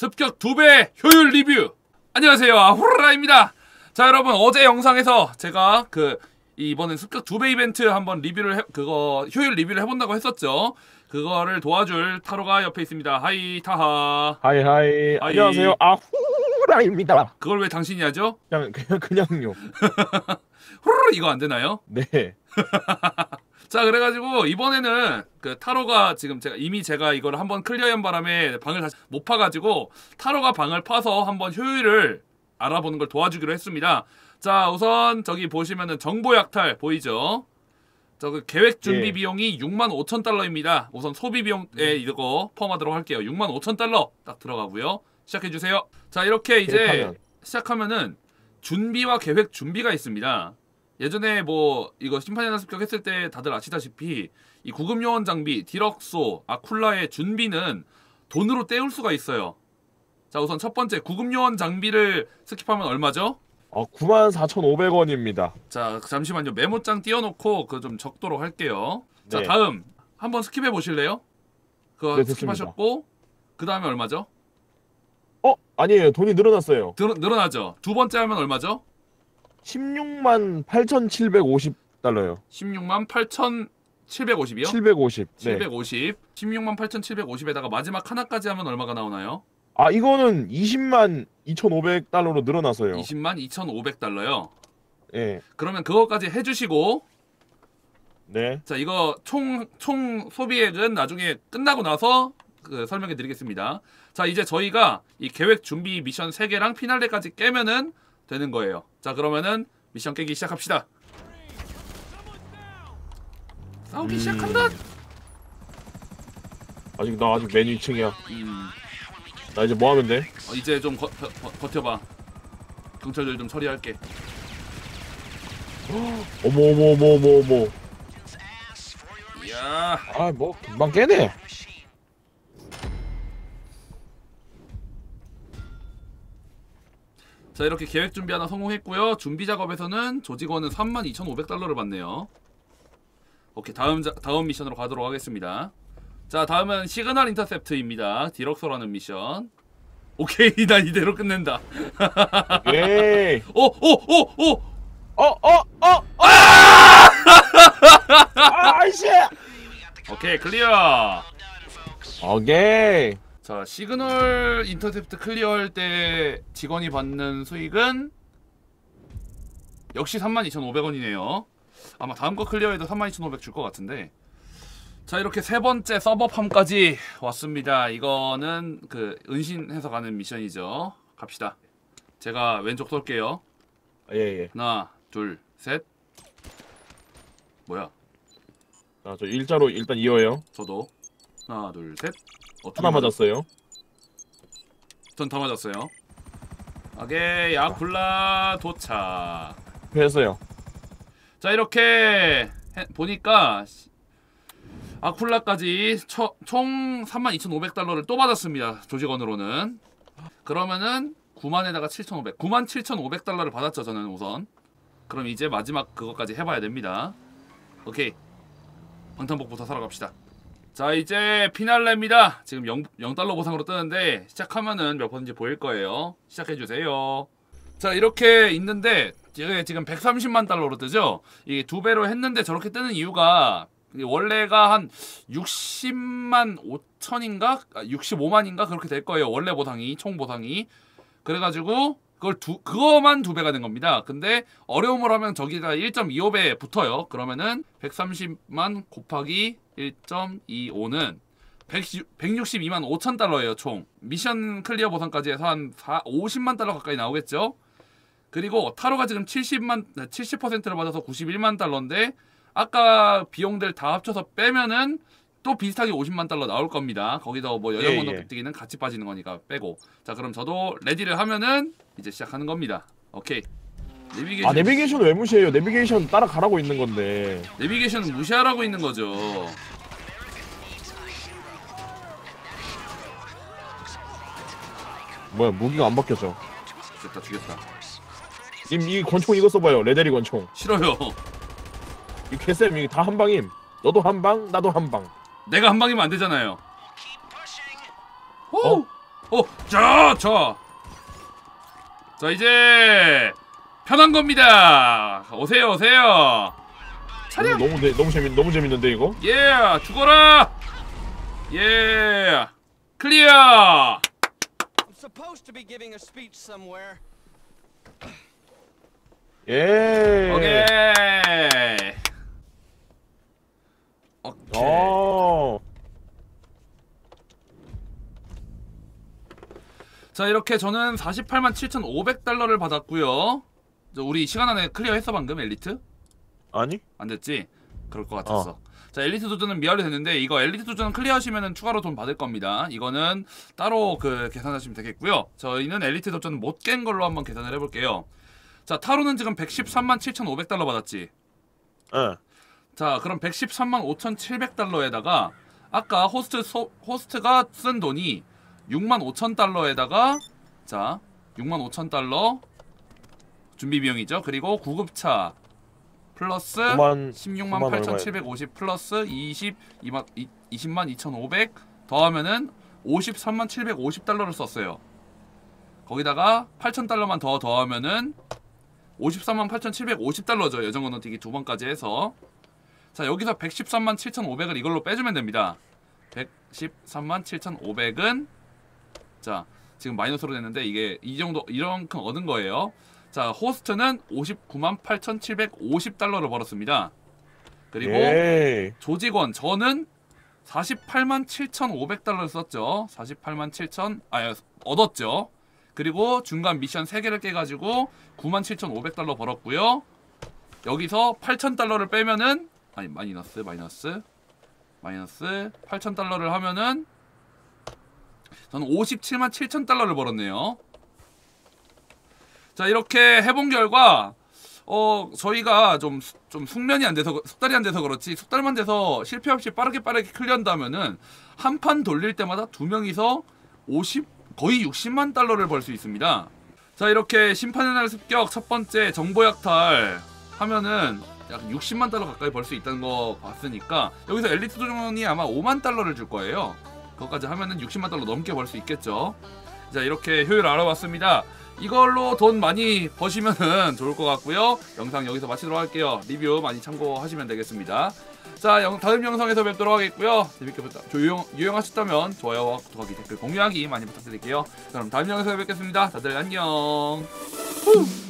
습격 2배 효율 리뷰. 안녕하세요. 아후라입니다. 자 여러분 어제 영상에서 제가 그 이번엔 습격 2배 이벤트 한번 리뷰를 해, 그거 효율 리뷰를 해본다고 했었죠. 그거를 도와줄 타로가 옆에 있습니다. 하이 타하. 하이 하이. 안녕하세요. 아후라입니다. 그걸 왜 당신이 하죠? 그냥 그냥 그냥요. 후루루 이거 안 되나요? 네 자 그래가지고 이번에는 그 타로가 지금 제가 이미 제가 이걸 한번 클리어한 바람에 방을 다시 못 파가지고 타로가 방을 파서 한번 효율을 알아보는 걸 도와주기로 했습니다. 자 우선 저기 보시면은 정보 약탈 보이죠? 저그 계획 준비 예. 비용이 6만 5천 달러입니다. 우선 소비 비용에 이거 포함하도록 할게요. 6만 5천 달러 딱 들어가고요. 시작해 주세요. 자 이렇게 이제. 시작하면은 준비와 계획 준비가 있습니다. 예전에 뭐 이거 심판의 날 습격했을 때 다들 아시다시피 이 구급 요원 장비 디럭소 아쿨라의 준비는 돈으로 때울 수가 있어요. 자 우선 첫 번째 구급 요원 장비를 스킵하면 얼마죠? 어 94,500원입니다 자 잠시만요 메모장 띄워놓고 그 좀 적도록 할게요. 자 네. 다음 한번 스킵해 보실래요? 그거 네. 스킵하셨고 그 다음에 얼마죠? 어 아니에요 돈이 늘어났어요 늘, 늘어나죠. 두 번째 하면 얼마죠? 16만 8,750달러요 16만 8,750이요? 750 네. 750. 16만 8,750에다가 마지막 하나까지 하면 얼마가 나오나요? 아 이거는 20만 2,500달러로 늘어났어요 20만 2,500달러요. 예 그러면 그거까지 해 주시고 네. 자 이거 총 총 소비액은 나중에 끝나고 나서 그 설명해 드리겠습니다. 자 이제 저희가 이 계획 준비 미션 3개랑 피날레까지 깨면은 되는 거예요. 자 그러면은 미션 깨기 시작합시다. 싸우기 음. 시작한다. 아직 나 아직 메뉴 2층이야 음, 나 이제 뭐 하면 돼? 어, 이제 좀 버, 버, 버- 버텨봐. 경찰들 좀 처리할게. 어머 어머 어머 어머 어머 이야. 아뭐 금방 깨네 자 이렇게 계획 준비 하나 성공했고요. 준비 작업에서는 조직원은 32,500달러를 받네요. 오케이 다음 자, 다음 미션으로 가도록 하겠습니다. 자 다음은 시그널 인터셉트입니다. 디럭서라는 미션. 오케이 난 이대로 끝낸다. 예이 오오오 오. 어어어 아! 아이씨 오케이 클리어. 오케이 자 시그널 인터셉트 클리어할 때 직원이 받는 수익은 역시 32,500원이네요. 아마 다음 거 클리어해도 32,500 줄 것 같은데. 자 이렇게 세 번째 서버팜까지 왔습니다. 이거는 그 은신해서 가는 미션이죠. 갑시다. 제가 왼쪽 쏠게요. 예예 하나, 둘, 셋. 뭐야? 자저 일자로 일단 이어요 저도 하나, 둘, 셋. 어, 하나 맞았어요 전 다 맞았어요. 오케이 야쿨라 도착. 했어요 자 이렇게 해- 보니까 시- 아쿨라까지 처- 총 32,500달러를 또 받았습니다. 조직원으로는. 그러면은 9만에다가 7,500. 9만 7,500달러를 받았죠, 저는 우선. 그럼 이제 마지막 그것까지 해봐야 됩니다. 오케이. 방탄복부터 사러 갑시다. 자, 이제 피날레입니다. 지금 0, 0달러 보상으로 뜨는데 시작하면은 몇 번인지 보일 거예요. 시작해주세요. 자, 이렇게 있는데 이게 지금 130만 달러로 뜨죠? 이게 두 배로 했는데 저렇게 뜨는 이유가 원래가 한 60만 5천인가? 65만인가? 그렇게 될 거예요. 원래 보상이, 총 보상이. 그래가지고 그걸 두, 그거만 두 배가 된 겁니다. 근데 어려움을 하면 저기다 1.25배 붙어요. 그러면은 130만 곱하기 1.25는 162만 5천 달러예요, 총. 미션 클리어 보상까지 해서 한 4, 50만 달러 가까이 나오겠죠? 그리고 타로가 지금 70만 70%를 받아서 91만 달러인데 아까 비용들 다 합쳐서 빼면은 또 비슷하게 50만 달러 나올 겁니다. 거기다 뭐 여행 예, 언어 예. 같이 빠지는 거니까 빼고. 자, 그럼 저도 레디를 하면은 이제 시작하는 겁니다. 오케이. 내비게이션 아 내비게이션 왜 무시해요 내비게이션 따라가라고 있는 건데 내비게이션은 무시하라고 있는 거죠. 뭐야 무기가 안 바뀌었죠 됐다 죽였다. 님 이 권총 이거 써봐요 레데리 권총 싫어요. 이 개쌤 이게 다 한 방임 너도 한 방 나도 한 방 내가 한 방이면 안 되잖아요. 오! 어? 어, 자, 자, 자 이제 편한 겁니다. 오세요, 오세요. 차렷. 너무 내- 너무 재밌 너무 재밌는데 이거? 예, 죽어라. 예, 클리어. I'm supposed to be giving a speech somewhere. 예. 오케이. 오케이. 어. 자 이렇게 저는 48만 7,500달러를 받았고요. 저 우리 시간 안에 클리어했어 방금 엘리트? 아니? 안 됐지? 그럴 것 같았어. 자 엘리트 도전은 미완료 됐는데 이거 엘리트 도전 클리어하시면은 추가로 돈 받을 겁니다. 이거는 따로 그 계산하시면 되겠고요. 저희는 엘리트 도전 못 깬 걸로 한번 계산을 해볼게요. 자 타로는 지금 113만 7,500달러 받았지. 예. 자 그럼 113만 5,700달러에다가 아까 호스트 소, 호스트가 쓴 돈이 6만 5천 달러에다가 자 6만 5천 달러 준비 비용이죠. 그리고 구급차 플러스 9만 16만 9만 8,750 플러스 22만 20만 2,500 더하면은 53만 750달러를 썼어요. 거기다가 8,000달러만 더 더하면은 53만 8,750달러죠. 여정 건너뛰기 두 번까지 해서 자 여기서 113만 7,500을 이걸로 빼주면 됩니다. 113만 7,500은 자 지금 마이너스로 됐는데 이게 이 정도 이만큼 얻은 거예요. 자 호스트는 59만 8,750달러를 벌었습니다. 그리고 예. 조직원 저는 48만 7,500달러를 썼죠. 48만 7천 아 얻었죠. 그리고 중간 미션 3개를 깨가지고 9만 7,500달러 벌었고요. 여기서 8,000달러를 빼면은 아니 마이너스 마이너스 마이너스 8,000달러를 하면은 저는 57만 7,000달러를 벌었네요. 자 이렇게 해본 결과 어 저희가 좀 좀 숙련이 안 돼서 숙달이 안 돼서 그렇지 숙달만 돼서 실패 없이 빠르게 빠르게 클리어한다면은 한 판 돌릴 때마다 두 명이서 50 거의 60만 달러를 벌 수 있습니다. 자 이렇게 심판의 날 습격 첫 번째 정보 약탈 하면은 약 60만 달러 가까이 벌 수 있다는 거 봤으니까 여기서 엘리트 도전이 아마 5만 달러를 줄 거예요. 그것까지 하면은 60만 달러 넘게 벌 수 있겠죠. 자 이렇게 효율 알아봤습니다. 이걸로 돈 많이 버시면은 좋을 것 같고요. 영상 여기서 마치도록 할게요. 리뷰 많이 참고하시면 되겠습니다. 자, 영, 다음 영상에서 뵙도록 하겠고요. 재밌게 보다 유용, 유용하셨다면 좋아요와 구독하기, 댓글 공유하기 많이 부탁드릴게요. 그럼 다음 영상에서 뵙겠습니다. 다들 안녕. 후.